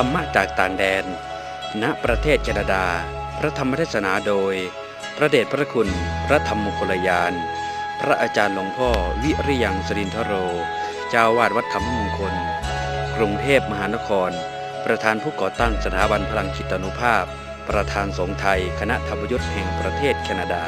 รรมะจากต่างแดน ณ ประเทศแคนาดา พระธรรมเทศนาโดย พระเดชพระคุณ พระธรรมมงคลยาน พระอาจารย์หลวงพ่อวิริยังสรินทโร เจ้าวาดวัดธรรมมงคล กรุงเทพมหานคร ประธานผู้ก่อตั้งสถาบันพลังจิตานุภาพ ประธานสงฆ์ไทย คณะธรรมยุทธแห่งประเทศแคนาดา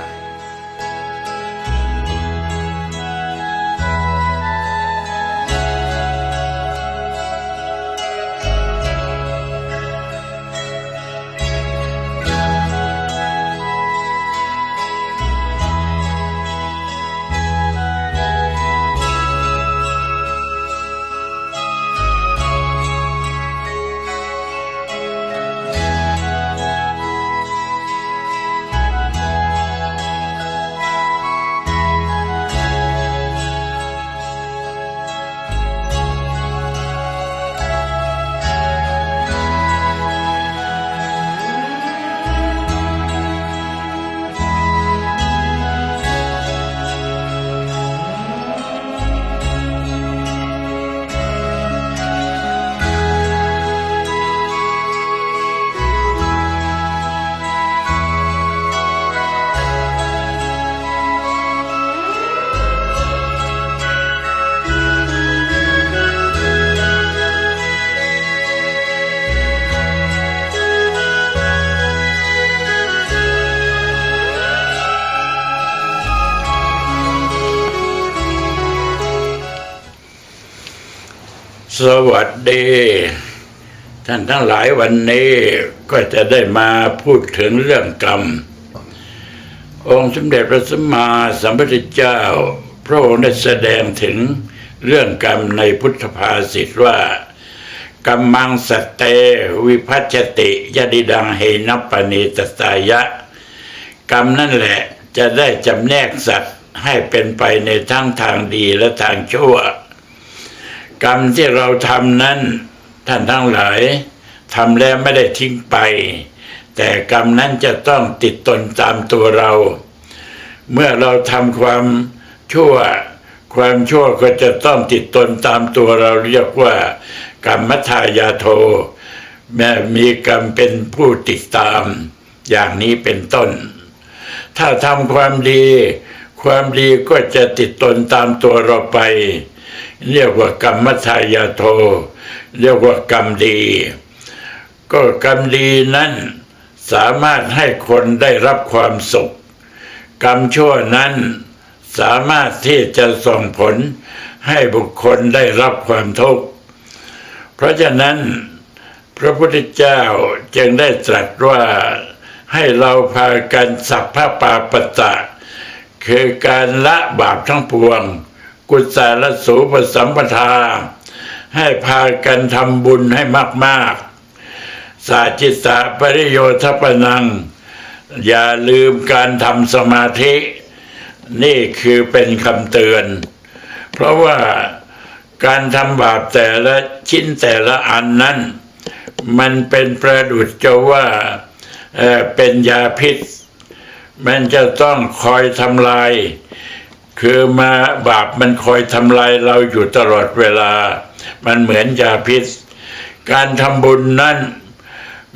สวัสดี ท่านทั้งหลายวันนี้ก็จะได้มาพูดถึงเรื่องกรรม องค์สมเด็จพระสัมมาสัมพุทธเจ้า พระองค์ได้แสดงถึงเรื่องกรรมในพุทธภาษิตว่ากรรมังสเต วิพัชติยดิดังเหนัปปณีตตายะ กรรมนั่นแหละจะได้จำแนกสัตว์ให้เป็นไปในทั้งทางดีและทางชั่ว กรรมที่เราทำนั้น ท่านทั้งหลายทำแล้วไม่ได้ทิ้งไป แต่กรรมนั้นจะต้องติดตนตามตัวเรา เมื่อเราทำความชั่ว ความชั่วก็จะต้องติดตนตามตัวเราเรียกว่า กรรมทายาโท แม้มีกรรมเป็นผู้ติดตาม อย่างนี้เป็นต้น ถ้าทำความดี ความดีก็จะติดตนตามตัวเราไป เรียกว่ากรรมทายาโท เรียกว่ากรรมดี ก็กรรมดีนั้นสามารถให้คนได้รับความสุข กรรมชั่วนั้นสามารถที่จะส่งผลให้บุคคลได้รับความทุกข์ เพราะฉะนั้น พระพุทธเจ้าจึงได้ตรัสว่าให้เราพากันสัพพะปาปตะ คือการละบาปทั้งปวง กุศลสูปสัมปทา ให้พากันทำบุญให้มากๆ สาจิตตะปริโยทปนัง อย่าลืมการทำสมาธิ นี่คือเป็นคำเตือน เพราะว่าการทำบาปแต่ละชิ้นแต่ละอันนั้น มันเป็นประดุจจะว่าเเป็นยาพิษ มันจะต้องคอยทำลาย คือมาบาปมันคอยทำลายเราอยู่ตลอดเวลา มันเหมือนยาพิษ การทำบุญนั้น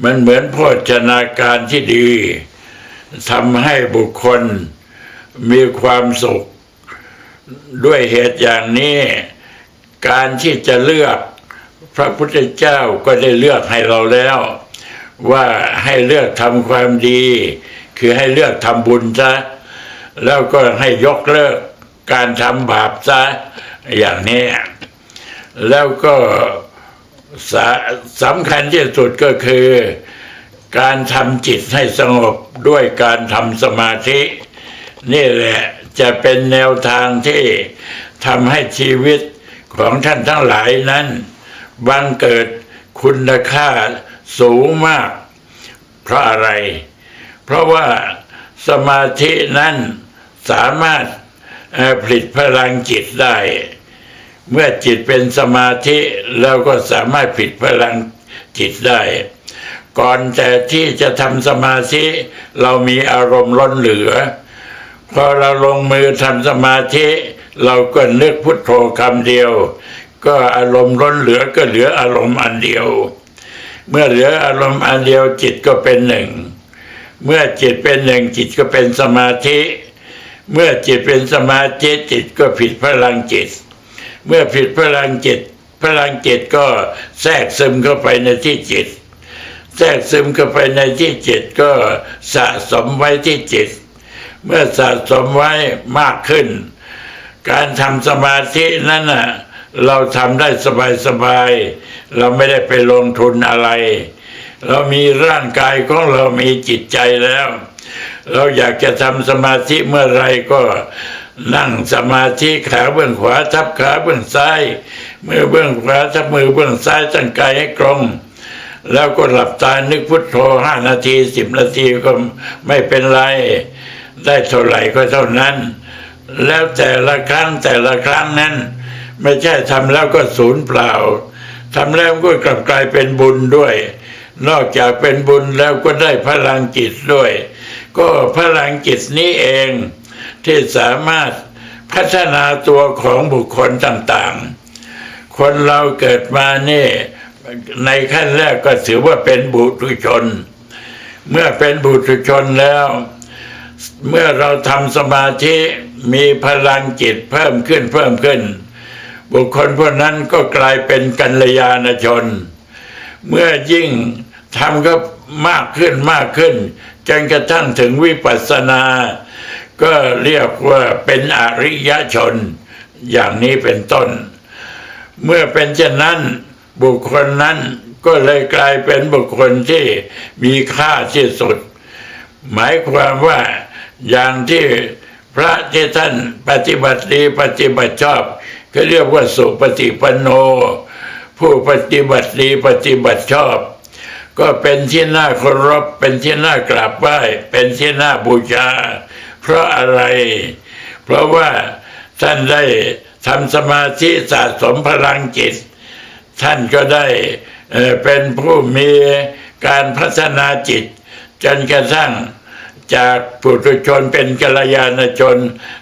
มันเหมือนโภชนาการที่ดีทำให้บุคคลมีความสุข ด้วยเหตุอย่างนี้ การที่จะเลือกพระพุทธเจ้าก็ได้เลือกให้เราแล้ว ว่าให้เลือกทำความดี คือให้เลือกทำบุญซะแล้วก็ให้ยกเลิก การทำบาปซะอย่างนี้ แล้วก็สสำคัญที่สุดก็คือ การทำจิตให้สงบด้วยการทำสมาธิ นี่แหละจะเป็นแนวทางที่ทำให้ชีวิตของท่านทั้งหลายนั้นบังเกิดคุณค่าสูงมาก เพราะอะไร เพราะว่าสมาธินั้นสามารถ ผลิตพลังจิตได้ เมื่อจิตเป็นสมาธิเราก็สามารถผลิตพลังจิตได้ ก่อนแต่ที่จะทำสมาธิเรามีอารมณ์ล้นเหลือ พอเราลงมือทำสมาธิ เราก็นึกพุทโธคำเดียว ก็อารมณ์ล้นเหลือก็เหลืออารมณ์อันเดียว เมื่อเหลืออารมณ์อันเดียวจิตก็เป็นหนึ่ง เมื่อจิตเป็นหนึ่งจิตก็เป็นสมาธิ เมื่อจิตเป็นสมาธิจิตก็ผิดพลังจิต เมื่อผิดพลังจิต พลังจิตก็แทรกซึมเข้าไปในที่จิต แทรกซึมเข้าไปในที่จิตก็สะสมไว้ที่จิต เมื่อสะสมไว้มากขึ้น การทำสมาธินั้นน่ะเราทำได้สบายๆ เราไม่ได้ไปลงทุนอะไร เรามีร่างกายของเรามีจิตใจแล้ว เราอยากจะทำสมาธิเมื่อไรก็นั่งสมาธิขาเบื้องขวาทับขาเบื้องซ้ายมือเบื้องขวาทับมือเบื้องซ้ายตั้งกายให้ตรง แล้วก็หลับตานึกพุทโธห้านาทีสิบนาทีก็ไม่เป็นไร ได้เท่าไหร่ก็เท่านั้น แล้วแต่ละครั้งแต่ละครั้งนั้น ไม่ใช่ทำแล้วก็ศูนย์เปล่าทำแล้วก็กลับกลายเป็นบุญด้วย นอกจากเป็นบุญแล้วก็ได้พลังจิตด้วย ก็พลังจิตนี้เองที่สามารถพัฒนาตัวของบุคคลต่างๆ คนเราเกิดมานี่ในขั้นแรกก็ถือว่าเป็นบุตุชน เมื่อเป็นบุตุชนแล้ว เมื่อเราทำสมาธิมีพลังจิตเพิ่มขึ้นเพิ่มขึ้น บุคคลพวกนั้นก็กลายเป็นกัลยาณชน เมื่อยิ่งทำก็ มากขึ้นมากขึ้น จนกระทั่งถึงวิปัสสนา ก็เรียกว่าเป็นอริยชน อย่างนี้เป็นต้น เมื่อเป็นเช่นนั้นบุคคลนั้นก็เลยกลายเป็นบุคคลที่มีค่าที่สุด หมายความว่าอย่างที่พระที่ท่านปฏิบัติดีปฏิบัติชอบก็เรียกว่าสุปฏิปันโน ผู้ปฏิบัติดีปฏิบัติชอบ ก็เป็นที่น่าเคารพเป็นที่น่ากราบไหว้เป็นที่น่าบูชา เพราะอะไร เพราะว่าท่านได้ทำสมาธิสะสมพลังจิต ท่านก็ได้เป็นผู้มีการพัฒนาจิต จนกระทั่งจากปุถุชนเป็นกัลยาณชน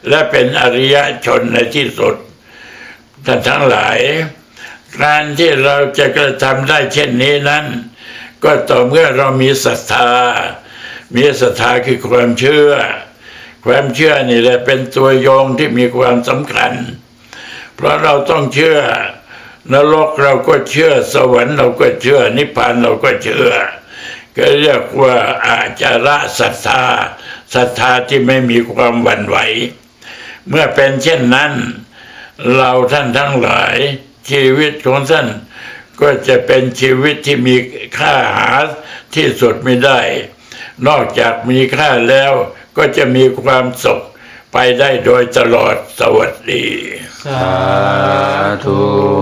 และเป็นอริยชนในที่สุดท่านทั้งหลาย การที่เราจะกระทำได้เช่นนี้นั้น ก็ต่อเมื่อเรามีศรัทธา มีศรัทธาคือความเชื่อ ความเชื่อนี่แหละเป็นตัวโยงที่มีความสำคัญ เพราะเราต้องเชื่อนรกเราก็เชื่อ สวรรค์เราก็เชื่อ นิพพานเราก็เชื่อ ก็เรียกว่าอาจาระศรัทธาศรัทธาที่ไม่มีความหวั่นไหว เมื่อเป็นเช่นนั้น เราท่านทั้งหลายชีวิตของท่าน ก็จะเป็นชีวิตที่มีค่าหาที่สุดไม่ได้ นอกจากมีค่าแล้วก็จะมีความสุขไปได้โดยตลอดสวัสดี สาธุ